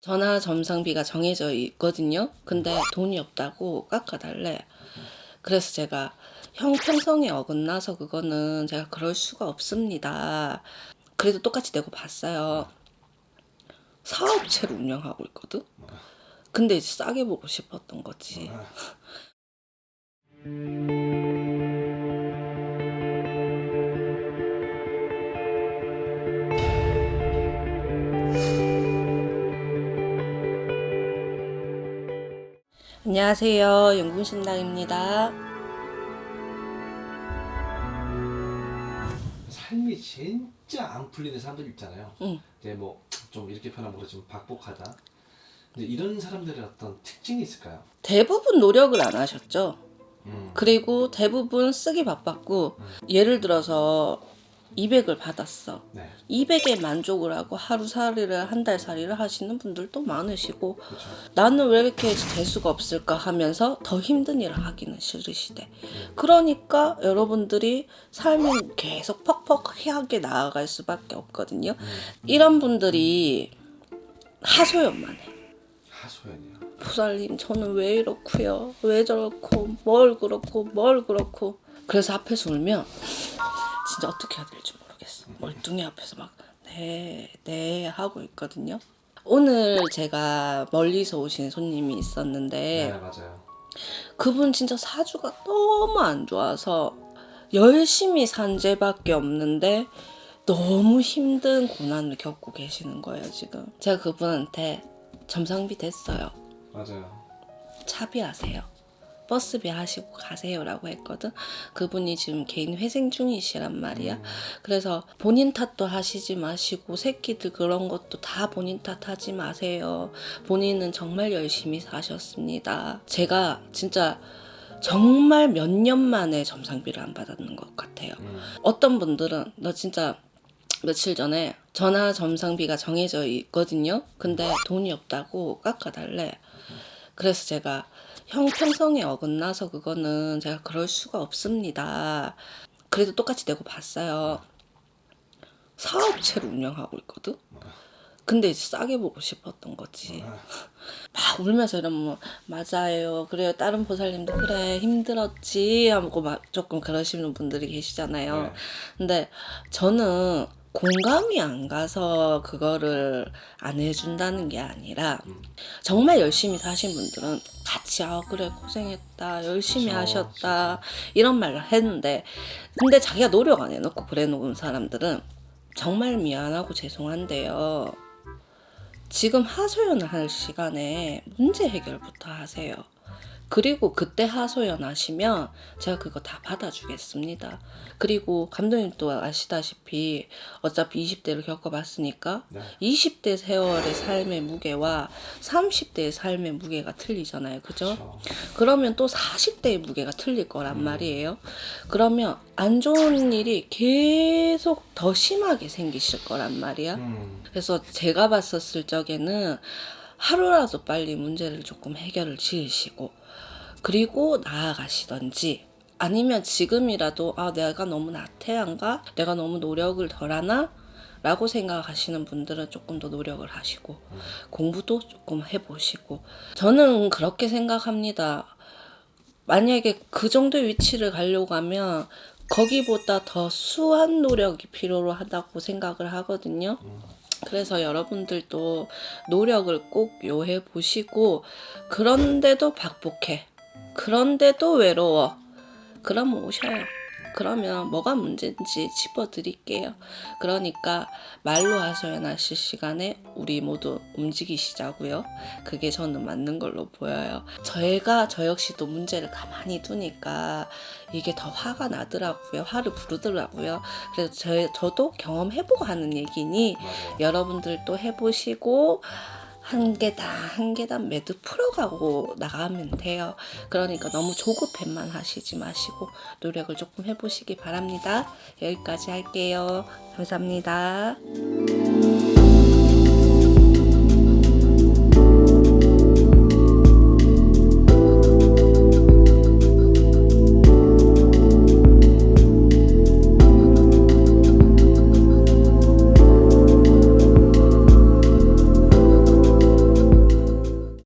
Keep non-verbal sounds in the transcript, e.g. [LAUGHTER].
전화 점상비가 정해져 있거든요. 근데 돈이 없다고 깎아달래. 그래서 제가 형 평성에 어긋나서 그거는 제가 그럴 수가 없습니다. 그래도 똑같이 내고 봤어요. 사업체를 운영하고 있거든. 근데 이제 싸게 보고 싶었던 거지. [LAUGHS] 안녕하세요. 영궁신당입니다. 삶이 진짜 안 풀리는 사람들 있잖아요. 응. 이제 뭐 좀 이렇게 표현하면 모르지만 박복하다. 근데 이런 사람들의 어떤 특징이 있을까요? 대부분 노력을 안 하셨죠. 음. 그리고 대부분 쓰기 바빴고 예를 들어서 200을 받았어. 네. 200에 만족을 하고 하루살이를 한 달살이를 하시는 분들도 많으시고 그렇죠. 나는 왜 이렇게 재수가 없을까 하면서 더 힘든 일을 하기는 싫으시대. 그러니까 여러분들이 삶은 계속 퍽퍽하게 나아갈 수밖에 없거든요. 이런 분들이 하소연만 해. 하소연이요. 보살님 저는 왜 이렇고요 왜 저렇고 뭘 그렇고 뭘 그렇고 그래서 앞에서 울면 진짜 어떻게 해야 될지 모르겠어 멀뚱히 앞에서 막 네 네 하고 있거든요 오늘 제가 멀리서 오신 손님이 네, 있었는데 맞아요. 그분 진짜 사주가 너무 안 좋아서 열심히 산 죄밖에 없는데 너무 힘든 고난을 겪고 계시는 거예요 지금 제가 그분한테 점상비 됐어요 맞아요. 차비하세요. 버스비 하시고 가세요라고 했거든. 그분이 지금 개인 회생 중이시란 말이야. 그래서 본인 탓도 하시지 마시고 새끼들 그런 것도 다 본인 탓하지 마세요. 본인은 정말 열심히 사셨습니다. 제가 진짜 정말 몇 년 만에 점상비를 안 받았는 것 같아요. 음. 어떤 분들은 너 진짜 며칠 전에 전화 점상비가 정해져 있거든요. 근데 돈이 없다고 깎아달래. 그래서 제가 형평성에 어긋나서 그거는 제가 그럴 수가 없습니다. 그래도 똑같이 내고 봤어요. 사업체를 운영하고 있거든. 근데 이제 싸게 보고 싶었던 거지. [LAUGHS] 막 울면서 이러면 맞아요. 그래요. 다른 보살님도 그래 힘들었지 하고 막 조금 그러시는 분들이 계시잖아요. 네. 근데 저는 공감이 안 가서 그거를 안 해준다는 게 아니라 정말 열심히 사신 분들은 같이 아 그래 고생했다 열심히 그쵸, 하셨다 이런 말을 했는데 근데 자기가 노력 안 해놓고 그래 놓은 사람들은 정말 미안하고 죄송한데요. 지금 하소연을 할 시간에 문제 해결부터 하세요. 그리고 그때 하소연 하시면 제가 그거 다 받아주겠습니다. 그리고 감독님도 아시다시피 어차피 20대를 겪어봤으니까 네. 20대 세월의 삶의 무게와 30대의 삶의 무게가 틀리잖아요. 그죠? 그렇죠. 그러면 또 40대의 무게가 틀릴 거란 말이에요. 그러면 안 좋은 일이 계속 더 심하게 생기실 거란 말이야. 음. 그래서 제가 봤었을 적에는 하루라도 빨리 문제를 조금 해결을 지으시고 그리고 나아가시던지 아니면 지금이라도 아 내가 너무 나태한가? 내가 너무 노력을 덜하나? 라고 생각하시는 분들은 조금 더 노력을 하시고 공부도 조금 해보시고. 저는 그렇게 생각합니다. 만약에 그 정도의 위치를 가려고 하면 거기보다 더 수한 노력이 필요로 하다고 생각을 하거든요. 그래서 여러분들도 노력을 꼭 요해 보시고 그런데도 박복해. 그런데도 외로워. 그럼 오셔요. 그러면 뭐가 문제인지 짚어드릴게요. 그러니까 말로 하소연하실 시간에 우리 모두 움직이시자고요. 그게 저는 맞는 걸로 보여요. 저희가 저 역시도 문제를 가만히 두니까 이게 더 화가 나더라고요. 화를 부르더라고요. 그래서 저, 저도 경험해보고 하는 얘기니. 여러분들도 해보시고 한 계단 한 계단 매듭 풀어가고 나가면 돼요. 그러니까 너무 조급해만 하시지 마시고 노력을 조금 해보시기 바랍니다. 여기까지 할게요. 감사합니다.